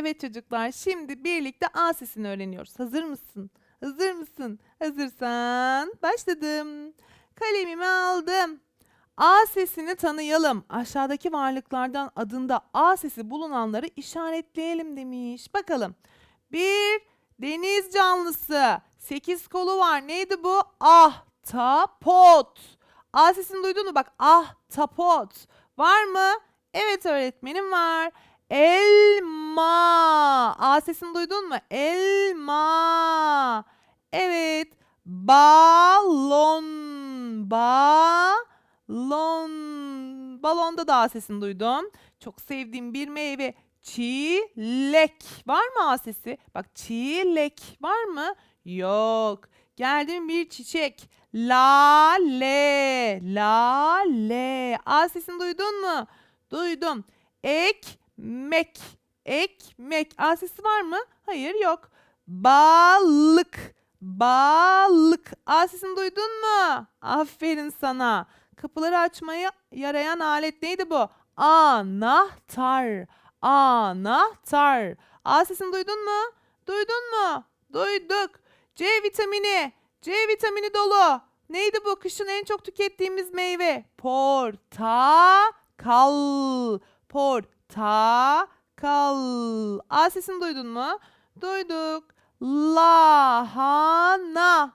Evet çocuklar, şimdi birlikte A sesini öğreniyoruz. Hazır mısın? Hazır mısın? Hazırsan başladım. Kalemimi aldım. A sesini tanıyalım. Aşağıdaki varlıklardan adında A sesi bulunanları işaretleyelim demiş. Bakalım. Bir deniz canlısı. Sekiz kolu var. Neydi bu? Ahtapot. A sesini duydun mu? Bak ahtapot. Var mı? Evet öğretmenim var. Elma. A sesini duydun mu? Elma. Evet. Balon. Balon. Balonda da A sesini duydum. Çok sevdiğim bir meyve. Çilek. Var mı A sesi? Bak çilek. Var mı? Yok. Geldim bir çiçek. Lale. Lale. A sesini duydun mu? Duydum. Ekmek. Ekmek. A sesi var mı? Hayır yok. Balık. Balık. A sesini duydun mu? Aferin sana. Kapıları açmaya yarayan alet neydi bu? Anahtar. Anahtar. A sesini duydun mu? Duydun mu? Duyduk. C vitamini. C vitamini dolu. Neydi bu? Kışın en çok tükettiğimiz meyve. Portakal. Portakal. A sesini duydun mu? Duyduk. Lahana.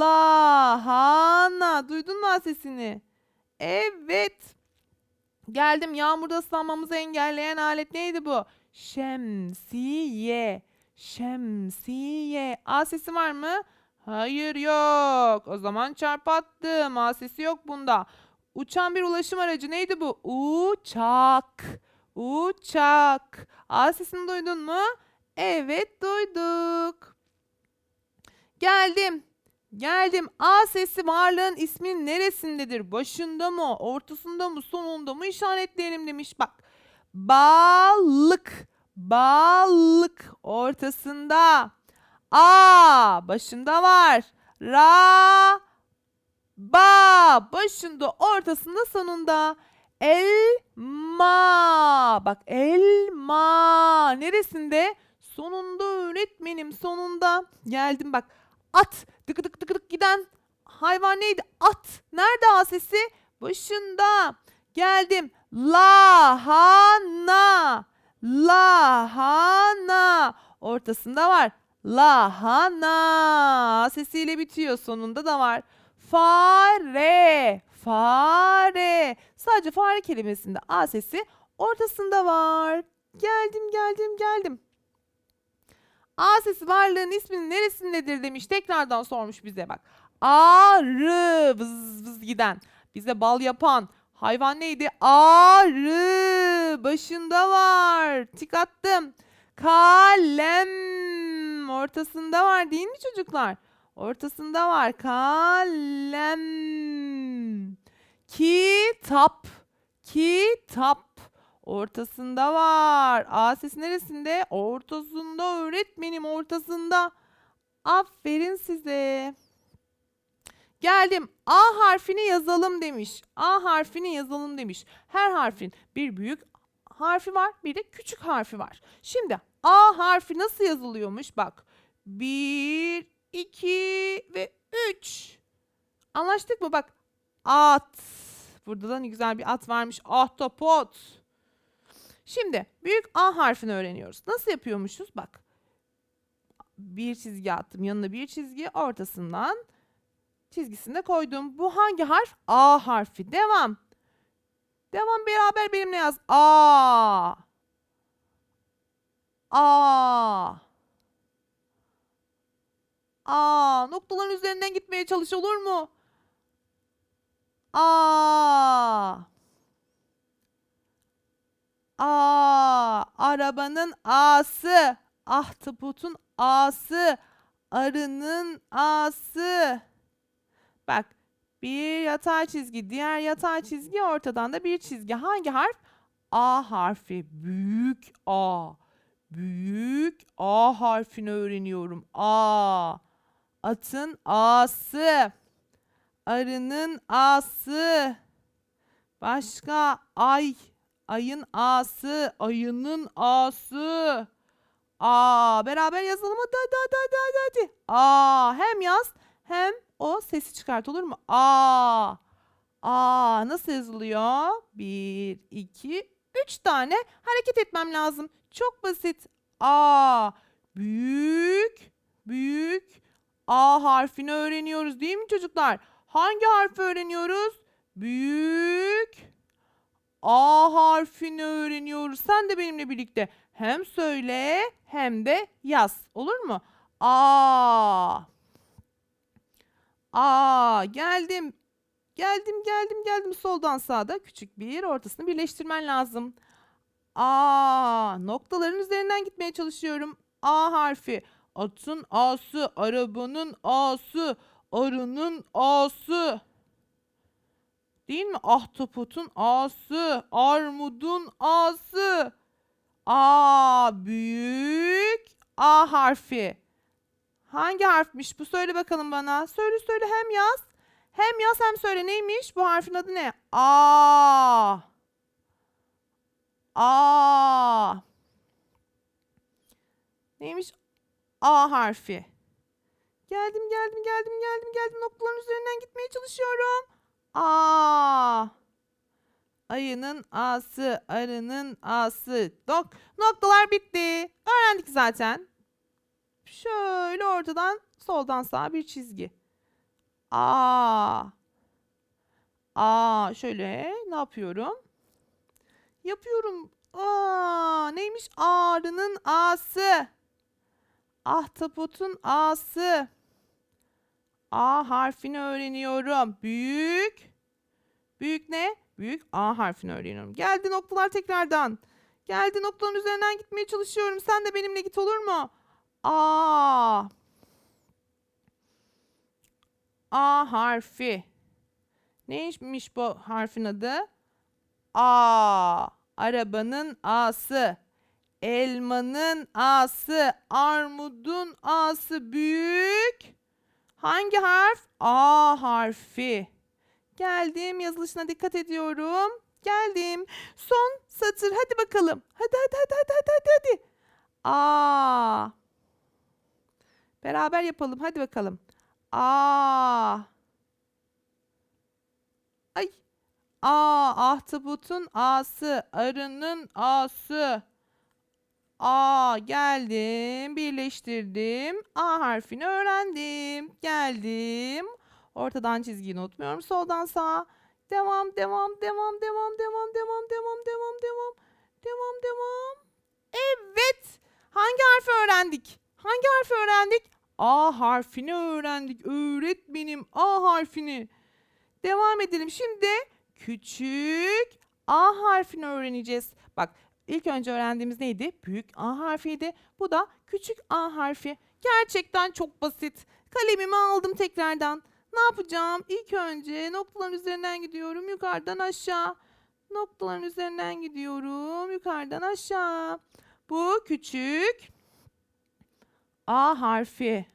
Lahana. Duydun mu A sesini? Evet. Geldim. Yağmurda ıslanmamızı engelleyen alet neydi bu? Şemsiye. Şemsiye. A sesi var mı? Hayır yok. O zaman çarpı attım. A sesi yok bunda. Uçan bir ulaşım aracı neydi bu? Uçak. Uçak. A sesini duydun mu? Evet duyduk. Geldim. Geldim. A sesi varlığın ismin neresindedir? Başında mı? Ortasında mı? Sonunda mı? İşaretleyelim demiş. Bak. Balık. Balık. Ortasında. A. Başında var. Ra. Ba. Başında, ortasında, sonunda. Elma. Bak elma. Neresinde? Sonunda öğretmenim sonunda. Geldim bak. At. Dık dık dık dık giden hayvan neydi? At. Nerede A sesi? Başında. Geldim. Lahana. Lahana. Ortasında var. Lahana. Sesiyle bitiyor. Sonunda da var. Fare. Fare. Sadece fare kelimesinde A sesi ortasında var. Geldim geldim geldim. A sesi varlığın isminin neresindedir demiş. Tekrardan sormuş bize bak. Arı vız vız giden. Bize bal yapan hayvan neydi? Arı. Başında var. Tik attım. Kalem. Ortasında var değil mi çocuklar? Ortasında var. Kalem. Kitap. Kitap. Ortasında var. A sesi neresinde? Ortasında öğretmenim ortasında. Aferin size. Geldim. A harfini yazalım demiş. A harfini yazalım demiş. Her harfin bir büyük harfi var, bir de küçük harfi var. Şimdi A harfi nasıl yazılıyormuş? Bak. 1 2 ve 3. Anlaştık mı? Bak. At. Burada da ne güzel bir at varmış. Ahtapot. Şimdi büyük A harfini öğreniyoruz. Nasıl yapıyormuşuz? Bak. Bir çizgi attım. Yanına bir çizgi. Ortasından çizgisini de koydum. Bu hangi harf? A harfi. Devam. Devam beraber benimle yaz. A. A. A. Noktaların üzerinden gitmeye çalış olur mu? A. A. Arabanın A'sı. Ahtapotun A'sı. Arının A'sı. Bak. Bir yatay çizgi, diğer yatay çizgi, ortadan da bir çizgi. Hangi harf? A harfi. Büyük A. Büyük A harfini öğreniyorum. A. Atın A'sı. Arının A'sı. Başka ay. Ayın A'sı. Ayının A'sı. A. Beraber yazalım. Hadi hadi hadi hadi hadi. A. Hem yaz hem o sesi çıkart olur mu? A. A. Nasıl yazılıyor? Bir, iki, üç tane hareket etmem lazım. Çok basit. A. Büyük, büyük. A harfini öğreniyoruz değil mi çocuklar? Hangi harfi öğreniyoruz? Büyük. A harfini öğreniyoruz. Sen de benimle birlikte hem söyle hem de yaz. Olur mu? A. A. Geldim. Geldim, geldim, geldim. Soldan sağda küçük bir ortasını birleştirmen lazım. A. Noktaların üzerinden gitmeye çalışıyorum. A harfi. Atın A'sı, arabanın A'sı, arının A'sı. Değil mi? Ahtapotun A'sı, armudun A'sı. A büyük A harfi. Hangi harfmiş bu? Söyle bakalım bana. Söyle söyle hem yaz. Hem yaz hem söyle neymiş? Bu harfin adı ne? A. A. Neymiş? A harfi. Geldim geldim geldim geldim geldim noktaların üzerinden gitmeye çalışıyorum. A. Ayının A'sı, arının A'sı. Nok noktalar bitti. Öğrendik zaten. Şöyle ortadan soldan sağa bir çizgi. A. A. Şöyle ne yapıyorum? Yapıyorum. Aa, neymiş? Arının A'sı. Ahtapotun A'sı. A harfini öğreniyorum. Büyük. Büyük ne? Büyük A harfini öğreniyorum. Geldi noktalar tekrardan. Geldi noktaların üzerinden gitmeye çalışıyorum. Sen de benimle git olur mu? A. A harfi. Neymiş bu harfin adı? A. Arabanın A'sı. Elmanın A'sı. Armudun A'sı. Büyük. Hangi harf? A harfi. Geldim. Yazılışına dikkat ediyorum. Geldim. Son satır. Hadi bakalım. Hadi hadi hadi hadi hadi hadi. hadi. A. Beraber yapalım. Hadi bakalım. A. Ay. A. Ahtapotun A'sı. Arının A'sı. A geldim, birleştirdim. A harfini öğrendim. Geldim. Ortadan çizgiyi unutmuyorum. Soldan sağa. Devam, devam, devam, devam, devam, devam, devam, devam, devam. Devam, devam. Evet. Hangi harfi öğrendik? Hangi harfi öğrendik? A harfini öğrendik. Öğretmenim A harfini. Devam edelim. Şimdi küçük A harfini öğreneceğiz. Bak ilk önce öğrendiğimiz neydi? Büyük A harfiydi. Bu da küçük A harfi. Gerçekten çok basit. Kalemimi aldım tekrardan. Ne yapacağım? İlk önce noktaların üzerinden gidiyorum. Yukarıdan aşağı. Noktaların üzerinden gidiyorum. Yukarıdan aşağı. Bu küçük A harfi.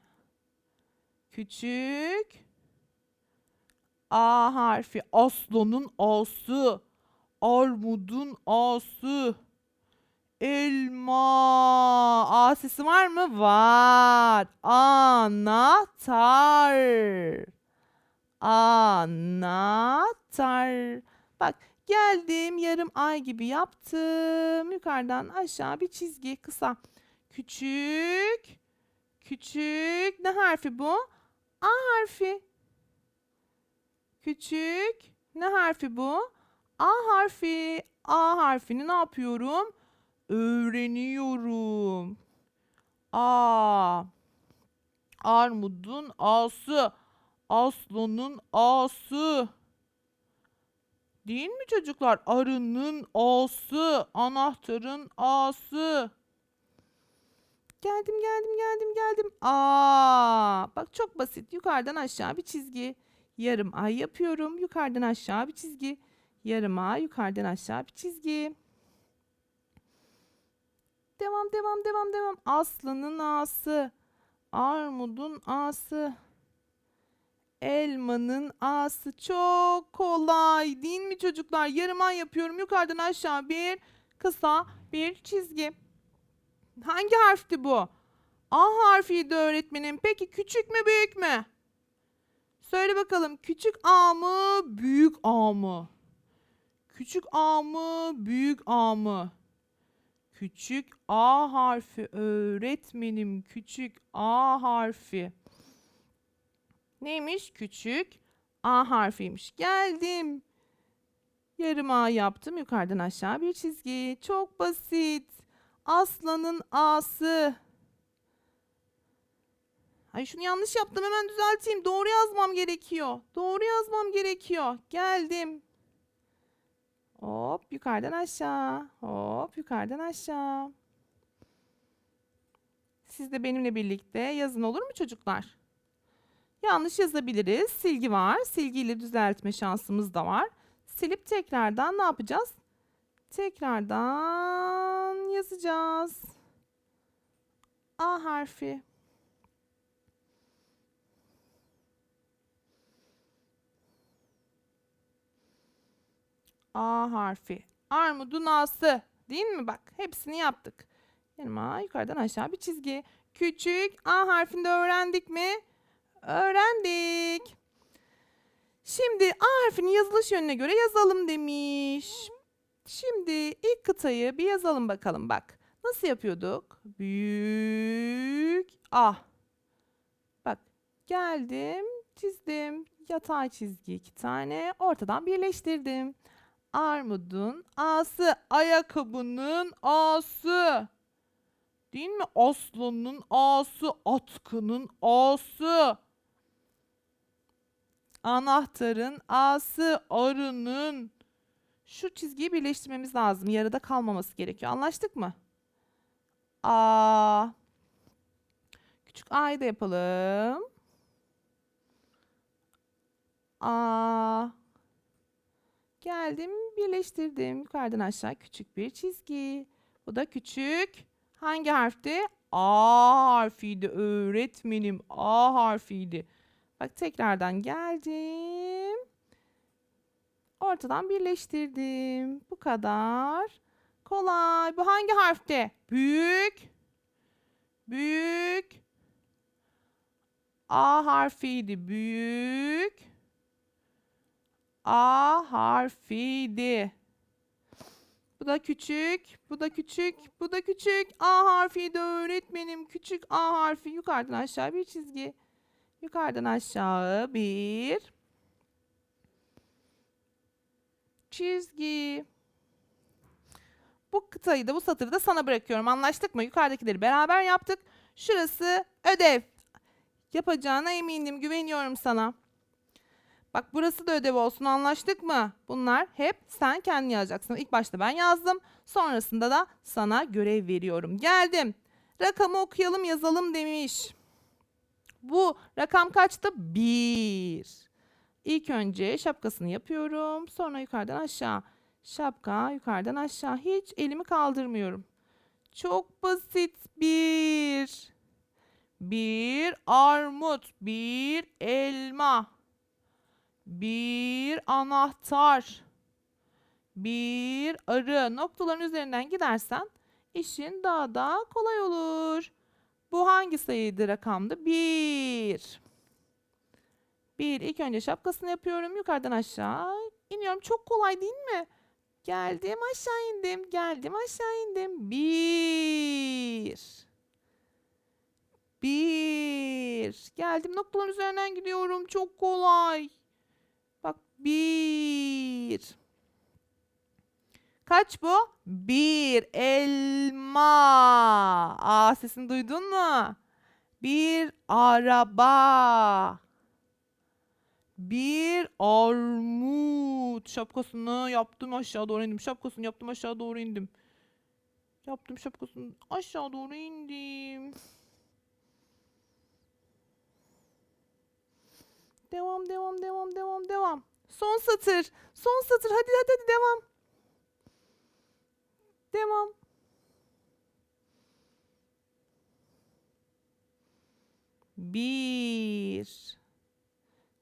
Küçük A harfi. Aslanın A'sı. Armudun A'sı. Elma. A sesi var mı? Var. Anahtar. Anahtar. Bak geldim yarım ay gibi yaptım. Yukarıdan aşağı bir çizgi kısa. Küçük. Küçük. Ne harfi bu? A harfi. Küçük. Ne harfi bu? A harfi. A harfini ne yapıyorum? Öğreniyorum. A. Armudun A'sı. Aslanın A'sı. Değil mi çocuklar? Arının A'sı. Anahtarın A'sı. Geldim geldim geldim geldim. Aa, bak çok basit. Yukarıdan aşağı bir çizgi. Yarım ay yapıyorum. Yukarıdan aşağı bir çizgi. Yarım ay yukarıdan aşağı bir çizgi. Devam devam devam devam. Aslanın A'sı. Armudun A'sı. Elmanın A'sı çok kolay değil mi çocuklar? Yarım ay yapıyorum. Yukarıdan aşağı bir kısa bir çizgi. Hangi harfti bu? A harfiydi öğretmenim. Peki küçük mü büyük mü? Söyle bakalım küçük A mı büyük A mı? Küçük A mı büyük A mı? Küçük A harfi öğretmenim küçük A harfi. Neymiş? Küçük A harfiymiş. Geldim. Yarım A yaptım. Yukarıdan aşağı bir çizgi. Çok basit. Aslanın A'sı. Ay şunu yanlış yaptım. Hemen düzelteyim. Doğru yazmam gerekiyor. Doğru yazmam gerekiyor. Geldim. Hop yukarıdan aşağı. Hop yukarıdan aşağı. Siz de benimle birlikte yazın olur mu çocuklar? Yanlış yazabiliriz. Silgi var. Silgiyle düzeltme şansımız da var. Silip tekrardan ne yapacağız? Tekrardan yazacağız. A harfi. A harfi. Armudun A'sı. Değil mi bak? Hepsini yaptık. Yanıma yukarıdan aşağı bir çizgi. Küçük A harfinde öğrendik mi? Öğrendik. Şimdi A harfinin yazılış yönüne göre yazalım demiş. Şimdi ilk kıtayı bir yazalım bakalım bak. Nasıl yapıyorduk? Büyük A. Bak geldim çizdim. Yatay çizgi iki tane ortadan birleştirdim. Armudun A'sı, ayakkabının A'sı. Değil mi? Aslanın A'sı, atkının A'sı. Anahtarın A'sı, arının. Şu çizgiyi birleştirmemiz lazım. Yarıda kalmaması gerekiyor. Anlaştık mı? A. Küçük A'yı da yapalım. A. Geldim, birleştirdim. Yukarıdan aşağı küçük bir çizgi. Bu da küçük. Hangi harfti? A harfiydi öğretmenim. A harfiydi. Bak tekrardan geldim. Ortadan birleştirdim. Bu kadar. Kolay. Bu hangi harfti? Büyük. Büyük. A harfiydi. Büyük. A harfiydi. Bu da küçük, bu da küçük, bu da küçük. A harfiydi öğretmenim. Küçük A harfi yukarıdan aşağı bir çizgi. Yukarıdan aşağı bir çizgi. Bu kıtayı da bu satırı da sana bırakıyorum. Anlaştık mı? Yukarıdakileri beraber yaptık. Şurası ödev. Yapacağına eminim. Güveniyorum sana. Bak burası da ödev olsun anlaştık mı? Bunlar hep sen kendin yazacaksın. İlk başta ben yazdım. Sonrasında da sana görev veriyorum. Geldim. Rakamı okuyalım yazalım demiş. Bu rakam kaçtı? Bir. İlk önce şapkasını yapıyorum. Sonra yukarıdan aşağı. Şapka yukarıdan aşağı. Hiç elimi kaldırmıyorum. Çok basit. Bir. Bir armut. Bir elma bir anahtar, bir arı noktaların üzerinden gidersen işin daha da kolay olur. Bu hangi sayıydı rakamdı? Bir. Bir. İlk önce şapkasını yapıyorum. Yukarıdan aşağı iniyorum. Çok kolay değil mi? Geldim aşağı indim. Geldim aşağı indim. Bir. Bir. Geldim noktaların üzerinden gidiyorum. Çok kolay. Bir. Kaç bu? Bir elma. Aa sesini duydun mu? Bir araba. Bir armut. Şapkasını yaptım aşağı doğru indim. Şapkasını yaptım aşağı doğru indim. Yaptım şapkasını aşağı doğru indim. Devam, devam, devam, devam, devam. Son satır. Son satır. Hadi hadi hadi devam. Devam. Bir.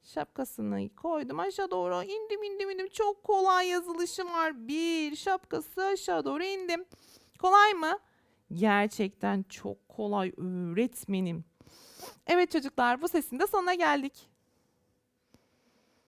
Şapkasını koydum aşağı doğru indim indim indim. Çok kolay yazılışı var. Bir şapkası aşağı doğru indim. Kolay mı? Gerçekten çok kolay öğretmenim. Evet çocuklar bu sesin de sonuna geldik.